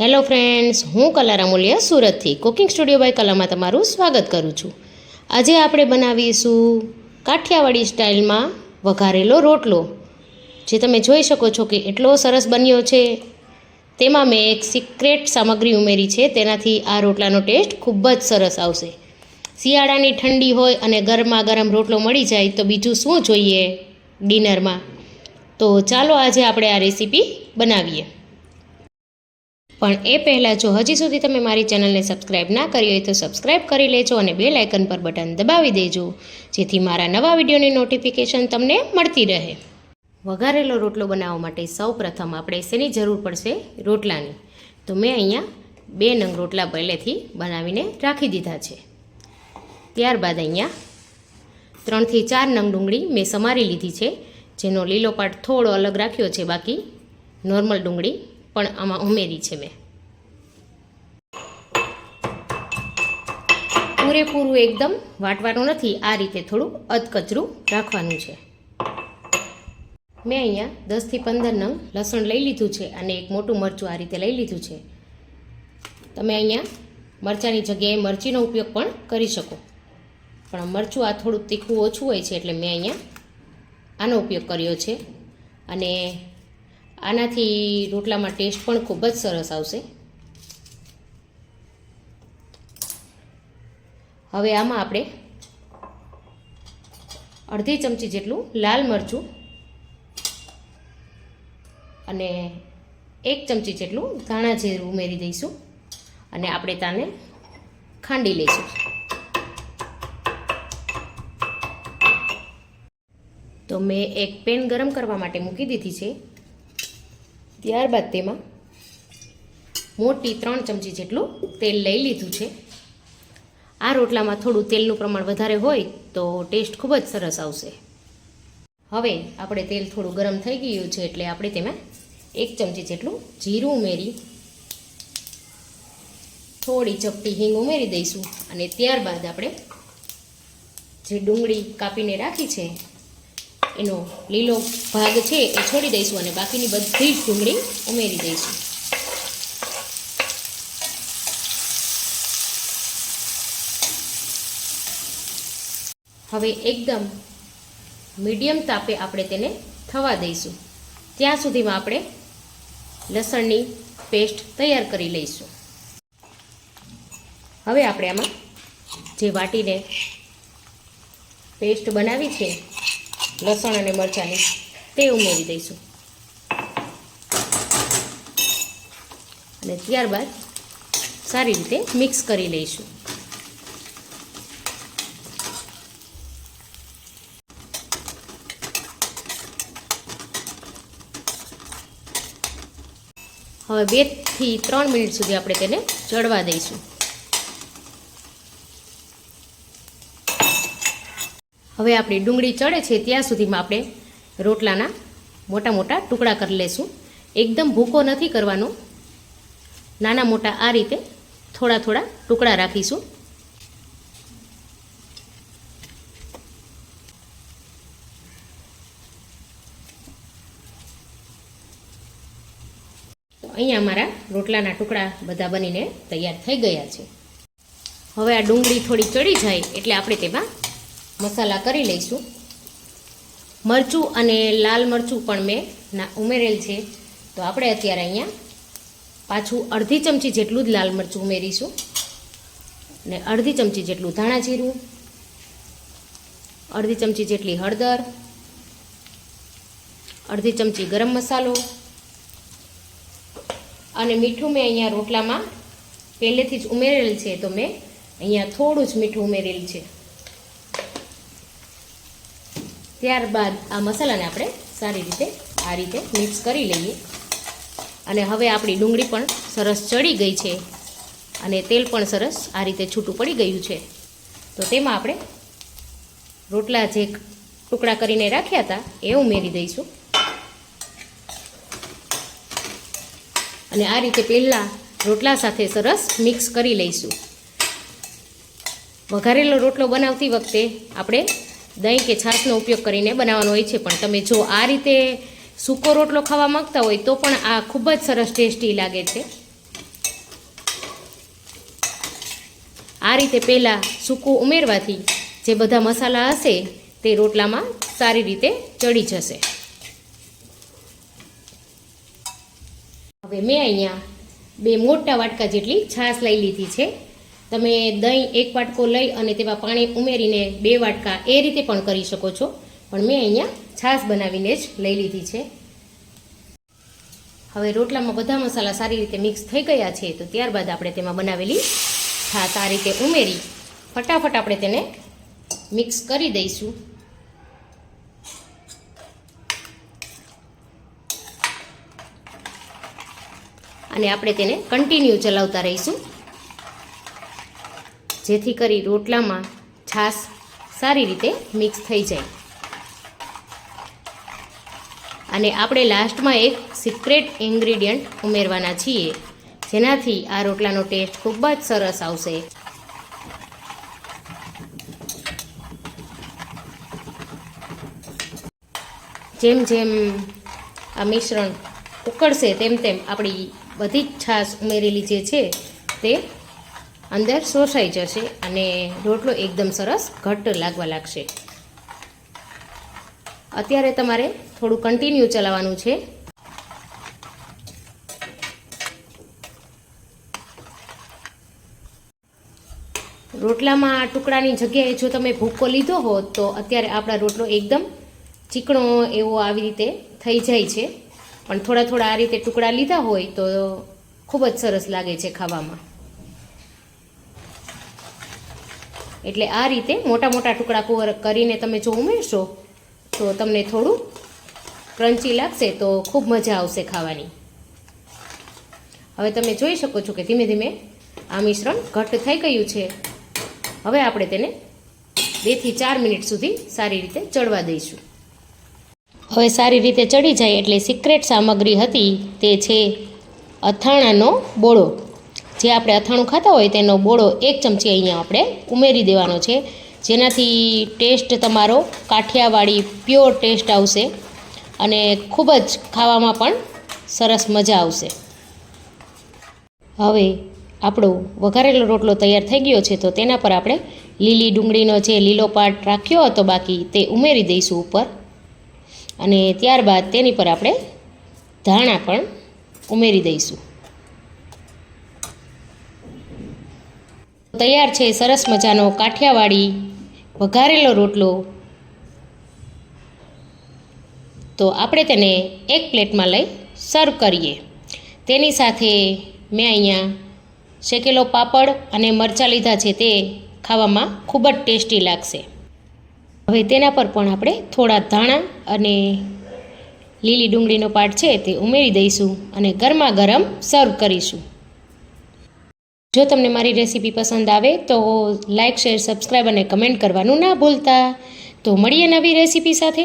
Hello friends, હું કલા અમૂલ્ય સુરતથી. કુકિંગ સ્ટુડિયો બાય કલામાં તમારું સ્વાગત કરું છું. આજે આપણે બનાવીશું કાઠિયાવાડી સ્ટાઇલમાં વઘારેલો રોટલો. જે તમે જોઈ શકો છો કે એટલો સરસ બન્યો છે. તેમાં મેં એક સિક્રેટ સામગ્રી ઉમેરી છે. તેનાથી આ રોટલાનો ટેસ્ટ ખૂબ જ સરસ આવશે. શિયાળાની ઠંડી હોય અને ગરમા ગરમ રોટલો મળી જાય તો બીજું શું જોઈએ ડિનરમાં? તો ચાલો આજે આપણે આ રેસીપી બનાવીએ. પણ એ પહેલાં જો હજી સુધી તમે મારી ચેનલને સબસ્ક્રાઈબ ના કરી હોય તો સબસ્ક્રાઈબ કરી લેજો અને બે લાઇકન પર બટન દબાવી દેજો. જેથી મારા નવા વિડીયોની નોટિફિકેશન તમને મળતી રહે. વઘારેલો રોટલો બનાવવા માટે સૌ પ્રથમ આપણે શેની જરૂર પડશે? રોટલાની. તો મેં અહીંયા બે નંગ રોટલા પહેલેથી બનાવીને રાખી દીધા છે. ત્યારબાદ અહીંયા ત્રણથી ચાર નંગ ડુંગળી મેં સમારી લીધી છે. જેનો લીલો પાટ થોડો અલગ રાખ્યો છે. બાકી નોર્મલ ડુંગળી પણ આમાં ઉમેરી છે મેં. પૂરેપૂરું એકદમ વાટવાનું નથી, આ રીતે થોડું અધકચરું રાખવાનું છે. મેં અહીંયા દસથી પંદર નંગ લસણ લઈ લીધું છે અને એક મોટું મરચું આ રીતે લઈ લીધું છે. તમે અહીંયા મરચાંની જગ્યાએ મરચીનો ઉપયોગ પણ કરી શકો. પણ મરચું આ થોડું તીખું ઓછું હોય છે એટલે મેં અહીંયા આનો ઉપયોગ કર્યો છે. અને આનાથી રોટલામાં ટેસ્ટ પણ ખૂબ જ સરસ આવશે. હવે આમાં આપણે અડધી ચમચી જેટલું લાલ મરચું અને એક ચમચી જેટલું ધાણા જીરું ઉમેરી દઈશું અને આપણે તાને ખાંડી લઈશું. તો મેં એક પેન ગરમ કરવા માટે મૂકી દીધી છે. ત્યારબાદ તેમાં મોટી ત્રણ ચમચી જેટલું તેલ લઈ લીધું છે. આ રોટલામાં થોડું તેલનું પ્રમાણ વધારે હોય તો ટેસ્ટ ખૂબ જ સરસ આવશે. હવે આપણે તેલ થોડું ગરમ થઈ ગયું છે એટલે આપણે તેમાં એક ચમચી જેટલું જીરું ઉમેરી, થોડી ચપટી હિંગ ઉમેરી દઈશું અને ત્યારબાદ આપણે જે ડુંગળી કાપીને રાખી છે એનો લીલો ભાગ છે એ છોડી દઈશું અને બાકીની બધી જ ડુંગળી ઉમેરી દઈશું. હવે એકદમ મીડિયમ તાપે આપણે તેને થવા દઈશું. ત્યાં સુધીમાં આપણે લસણની પેસ્ટ તૈયાર કરી લઈશું. હવે આપણે આમાં જે વાટીને પેસ્ટ બનાવી છે લસણ અને મરચાંની તે ઉમેરી દઈશું. અને ત્યારબાદ સારી રીતે મિક્સ કરી લઈશું. હવે બેથી ત્રણ મિનિટ સુધી આપણે તેને ચડવા દઈશું. હવે આપણી ડુંગળી ચડે છે ત્યાં સુધીમાં આપણે રોટલાના મોટા મોટા ટુકડા કરી લઈશું એકદમ ભૂકો નથી કરવાનો. નાના મોટા આ રીતે થોડા થોડા ટુકડા રાખીશું. અહીંયા અમારા રોટલાના ટુકડા બધા બનીને તૈયાર થઈ ગયા છે. હવે આ ડુંગળી થોડી ચડી જાય એટલે આપણે તેમાં મસાલા કરી લઈશું. મરચું અને લાલ મરચું પણ મેં ના ઉમેરેલ છે. તો આપણે અત્યારે અહીંયા પાછું અડધી ચમચી જેટલું જ લાલ મરચું ઉમેરીશું. અને અડધી ચમચી જેટલું ધાણા જીરું, અડધી ચમચી જેટલી હળદર, અડધી ચમચી ગરમ મસાલો અને મીઠું મેં અહીંયા રોટલામાં પહેલેથી જ ઉમેરેલ છે. તો મેં અહીંયા થોડું જ મીઠું ઉમેરેલ છે. ત્યારબાદ આ મસાલાને આપણે સારી રીતે આ રીતે મિક્સ કરી લઈએ. અને હવે આપણી ડુંગળી પણ સરસ ચડી ગઈ છે અને તેલ પણ સરસ આ રીતે છૂટું પડી ગયું છે. તો તેમાં આપણે રોટલા જે ટુકડા કરીને રાખ્યા હતા એ ઉમેરી દઈશું. અને આ રીતે પહેલાં રોટલા સાથે સરસ મિક્સ કરી લઈશું. વઘારેલો રોટલો બનાવતી વખતે આપણે દહીં કે છાશનો ઉપયોગ કરીને બનાવવાનો હોય છે. પણ તમે જો આ રીતે સૂકો રોટલો ખાવા માગતા હોય તો પણ આ ખૂબ જ સરસ ટેસ્ટી લાગે છે. આ રીતે પહેલાં સૂકું ઉમેરવાથી જે બધા મસાલા હશે તે રોટલામાં સારી રીતે ચડી જશે. હવે મેં અહીંયા બે મોટા વાટકા જેટલી છાશ લઈ લીધી છે. તમે દહીં એક વાટકો લઈ અને તેમાં પાણી ઉમેરીને બે વાટકા એ રીતે પણ કરી શકો છો. પણ મેં અહીંયા છાશ બનાવીને જ લઈ લીધી છે. હવે રોટલામાં બધા મસાલા સારી રીતે મિક્સ થઈ ગયા છે, તો ત્યારબાદ આપણે તેમાં બનાવેલી છાશ આ રીતે ઉમેરી ફટાફટ આપણે તેને મિક્સ કરી દઈશું. અને આપણે તેને કન્ટિન્યુ ચલાવતા રહીશું. જેથી કરી રોટલામાં છાશ સારી રીતે મિક્સ થઈ જાય. અને આપણે લાસ્ટમાં એક સિક્રેટ ઇન્ગ્રીડિયન્ટ ઉમેરવાના છીએ, જેનાથી આ રોટલાનો ટેસ્ટ ખૂબ જ સરસ આવશે. જેમ જેમ આ મિશ્રણ ઉકળશે, તેમ તેમ આપણી બધી જ છાશ ઉમેરેલી જે છે, તે અંદર શોષાઈ જશે અને રોટલો એકદમ સરસ ઘટ્ટ લાગવા લાગશે. અત્યારે તમારે થોડું કન્ટિન્યુ ચલાવવાનું છે. રોટલામાં ટુકડાની જગ્યાએ જો તમે ભૂકો લીધો હોત તો અત્યારે આપણા રોટલો એકદમ ચીકણો એવો આવી રીતે થઈ જાય છે. પણ થોડા થોડા આ રીતે ટુકડા લીધા હોય તો ખૂબ જ સરસ લાગે છે ખાવામાં. એટલે આ રીતે મોટા મોટા ટુકડા કુવર કરીને તમે જો ઉમેરશો, તો તમને થોડું ક્રન્ચી લાગશે, તો ખૂબ મજા આવશે ખાવાની. હવે તમે જોઈ શકો છો કે ધીમે ધીમે આ મિશ્રણ ઘટ્ટ થઈ ગયું છે. હવે આપણે તેને બેથી ચાર મિનિટ સુધી સારી રીતે ચડવા દઈશું. હવે સારી રીતે ચડી જાય એટલે સિક્રેટ સામગ્રી હતી તે છે અથાણાનો બોળો. જે આપણે અથાણું ખાતા હોય તેનો બોળો એક ચમચી અહીંયા આપણે ઉમેરી દેવાનો છે. જેનાથી ટેસ્ટ તમારો કાઠિયાવાડી પ્યોર ટેસ્ટ આવશે અને ખૂબ જ ખાવામાં પણ સરસ મજા આવશે. હવે આપણો વઘારેલો રોટલો તૈયાર થઈ ગયો છે તો તેના પર આપણે લીલી ડુંગળીનો જે લીલો પાટ રાખ્યો હતો બાકી તે ઉમેરી દઈશું ઉપર. અને ત્યારબાદ તેની પર આપણે ધાણા પણ ઉમેરી દઈશું. તૈયાર છે સરસ મજાનો કાઠિયાવાડી વઘારેલો રોટલો. તો આપણે તેને એક પ્લેટમાં લઈ સર્વ કરીએ. તેની સાથે મેં અહીંયા શેકેલો પાપડ અને મરચાં લીધા છે તે ખાવામાં ખૂબ જ ટેસ્ટી લાગશે. હવે તેના પર પણ આપણે થોડા ધાણા અને લીલી ડુંગળીનો પાટ છે તે ઉમેરી દઈશું અને ગરમા ગરમ સર્વ કરીશું. જો તમને મારી રેસીપી પસંદ આવે તો લાઇક શેર, સબસ્ક્રાઈબ અને કમેન્ટ કરવાનું ના ભૂલતા. તો મળીએ નવી રેસીપી સાથે.